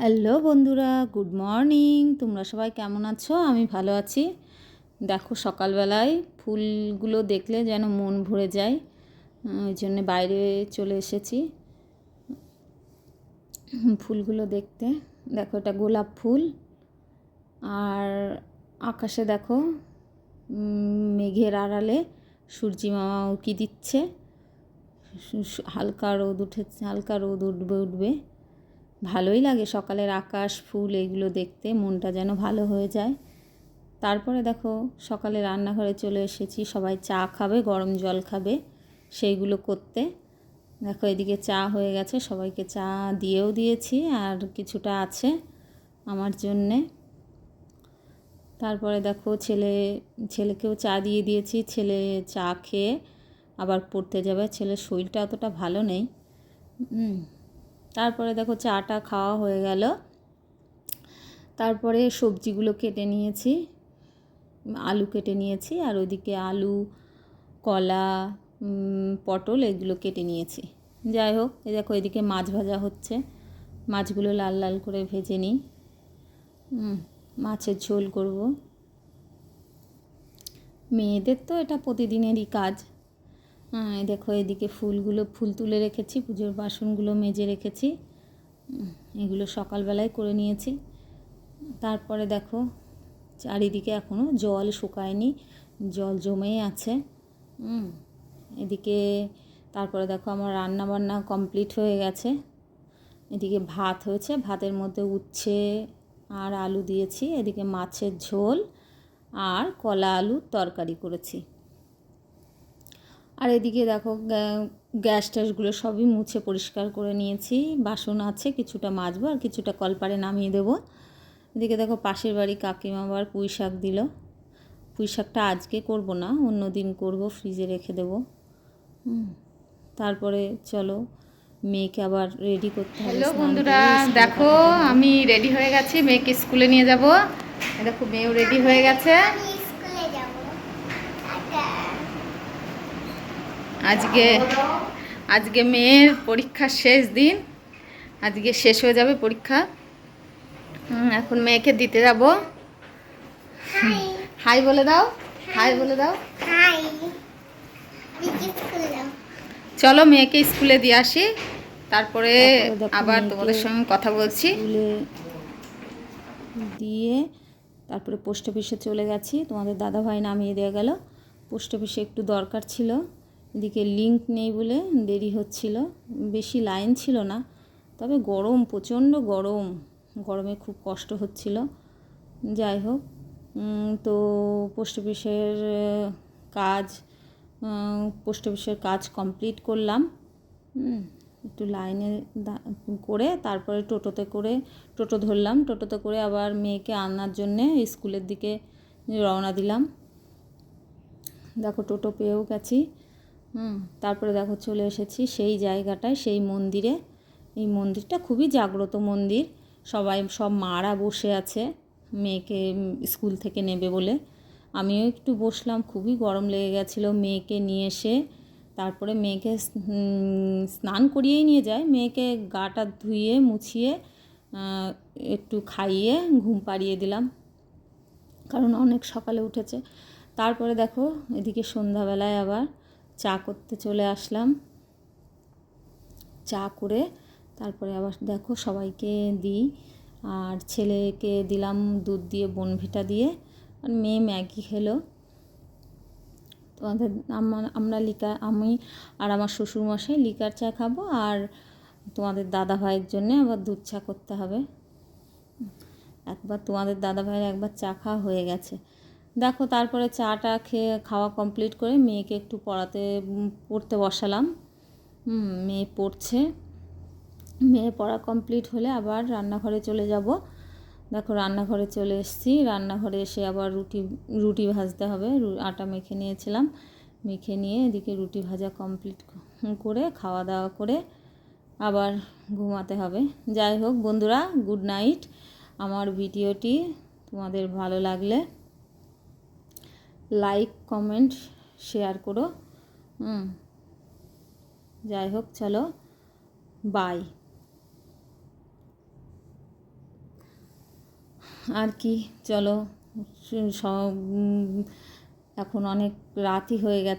Hello বন্ধুরা, good morning. তোমরা সবাই কেমন আছো? আমি ভালো আছি। দেখো সকালবেলায় ফুলগুলো দেখলে যেন মন ভরে যায়। ওই জন্যে বাইরে চলে এসেছি। ফুলগুলো দেখতে। দেখো এটা গোলাপ ফুল। আর আকাশে দেখো মেঘের আড়ালে সূর্যি মামা উকি দিচ্ছে। হালকা রোদ উঠেছে, হালকা রোদ উঠবে উঠবে। ভালোই লাগে সকালের আকাশ, ফুল এগুলো দেখতে, মনটা যেন ভালো হয়ে যায়। তারপরে দেখো, সকালে রান্নাঘরে চলে এসেছি, সবাই চা খাবে, গরম জল খাবে, সেইগুলো করতে। দেখো, এদিকে চা হয়ে গেছে, সবাইকে চা দিয়েও দিয়েছি, আর কিছুটা আছে আমার জন্যে। তারপরে দেখো, ছেলে, ছেলেকেও চা দিয়ে দিয়েছি, ছেলে চা খেয়ে আবার পড়তে যাবে, ছেলের শরীরটা অতটা ভালো নেই। তারপরে দেখো চাটা খাওয়া হয়ে গেল। তারপরে সবজিগুলো কেটে নিয়েছি, আলু কেটে নিয়েছি, আর ওইদিকে আলু, কলা পটল এগুলো কেটে নিয়েছি। যাই হোক, এই দেখো এদিকে মাছ ভাজা হচ্ছে। মাছগুলো লাল লাল করে ভেজে নিই। মাছের ঝোল করব। মেয়েদের তো এটা প্রতিদিনেরই কাজ। দেখো এদিকে ফুলগুলো, ফুল তুলে রেখেছি, পুজোর বাসনগুলো মেজে রেখেছি। এগুলো সকালবেলায় করে নিয়েছি। তারপরে দেখো, চারিদিকে এখনও জল শুকায়নি, জল জমেই আছে। এদিকে তারপরে দেখো আমার রান্না বান্না কমপ্লিট হয়ে গেছে। এদিকে ভাত হয়েছে, ভাতের মধ্যে উচ্ছে আর আলু দিয়েছি। এদিকে মাছের ঝোল আর কলা আলুর তরকারি করেছি। আর এদিকে দেখো গ্যাস ট্যাসগুলো সবই মুছে পরিষ্কার করে নিয়েছি। বাসন আছে কিছুটা মাজবো আর কিছুটা কলপারে নামিয়ে দেবো। এদিকে দেখো পাশের বাড়ি কাকিমা আবার পুঁই শাক দিল। পুঁই শাকটা আজকে করব না অন্য দিন করব ফ্রিজে রেখে দেবো। তারপরে চলো মেয়েকে আবার রেডি করতে হবে হ্যালো বন্ধুরা দেখো আমি রেডি হয়ে গেছি মেয়েকে স্কুলে নিয়ে যাব। দেখো মেয়েও রেডি হয়ে গেছে। আজকে আজকে মেয়ের পরীক্ষার শেষ দিন। আজকে শেষ হয়ে যাবে পরীক্ষা। এখন মেয়েকে দিতে যাব। হাই বলে দাও। হাই বলে দাও। চলো মেয়েকে স্কুলে দিয়ে আসি। তারপরে আবার তোমাদের সঙ্গে কথা বলছি। দিয়ে তারপরে পোস্ট অফিসে চলে গেছি। তোমাদের দাদাভাই নামিয়ে দেওয়া গেল। পোস্ট অফিসে একটু দরকার ছিল। এদিকে লিঙ্ক নেই বলে দেরি হচ্ছিল। বেশি লাইন ছিল না, তবে গরম, প্রচণ্ড গরম। গরমে খুব কষ্ট হচ্ছিল। যাই হোক তো পোস্ট অফিসের কাজ পোস্ট অফিসের কাজ কমপ্লিট করলাম। একটু লাইনে করে তারপরে টোটোতে করে, টোটো ধরলাম। টোটোতে করে আবার মেয়েকে আনার জন্যে স্কুলের দিকে রওনা দিলাম। দেখো টোটো পেয়েও গেছি। হুম। তারপরে দেখো চলে এসেছি সেই জায়গাটায়, সেই মন্দিরে। এই মন্দিরটা খুবই জাগ্রত মন্দির। সবাই, সব মারা বসে আছে, মেয়েকে স্কুল থেকে নেবে বলে। আমিও একটু বসলাম, খুবই গরম লেগে গেছিল মেয়েকে নিয়ে এসে। তারপরে মেয়েকে স্নান করিয়েই নিয়ে যায়। মেয়েকে গাটা ধুয়ে, মুছিয়ে একটু খাইয়ে, ঘুম পাড়িয়ে দিলাম। কারণ অনেক সকালে উঠেছে। তারপরে দেখো, এদিকে সন্ধ্যাবেলায় আবার চা করতে চলে আসলাম। চা করে তারপরে আবার দেখো সবাইকে দিই। আর ছেলেকে দিলাম দুধ দিয়ে বনভিটা দিয়ে। আর মেয়ে ম্যাগি খেলো। তোমাদের আমার, আমরা লিকার, আমি আর আমার শ্বশুরমশাই লিকার চা খাব আর তোমাদের দাদা ভাইয়ের জন্যে আবার দুধ চা করতে হবে। একবার তোমাদের দাদা ভাইয়ের একবার চা খাওয়া হয়ে গেছে। দেখো, তারপরে চাটা খেয়ে, খাওয়া কমপ্লিট করে মেয়েকে একটু পড়াতে পড়তে বসালাম। মেয়ে পড়ছে। মেয়ে পড়া কমপ্লিট হলে আবার রান্নাঘরে চলে যাব। দেখো, রান্নাঘরে চলে এসেছি। রান্নাঘরে এসে আবার রুটি রুটি ভাজতে হবে। আটা মেখে নিয়েছিলাম। মেখে নিয়ে এদিকে রুটি ভাজা কমপ্লিট করে, খাওয়া দাওয়া করে আবার ঘুমাতে হবে। যাই হোক, বন্ধুরা গুড নাইট আমার ভিডিওটি তোমাদের ভালো লাগলে লাইক, কমেন্ট, শেয়ার করো। হুম, যাই হোক, চলো, বাই। আর কি, চলো, সব এখন অনেক রাতই হয়ে গেছে।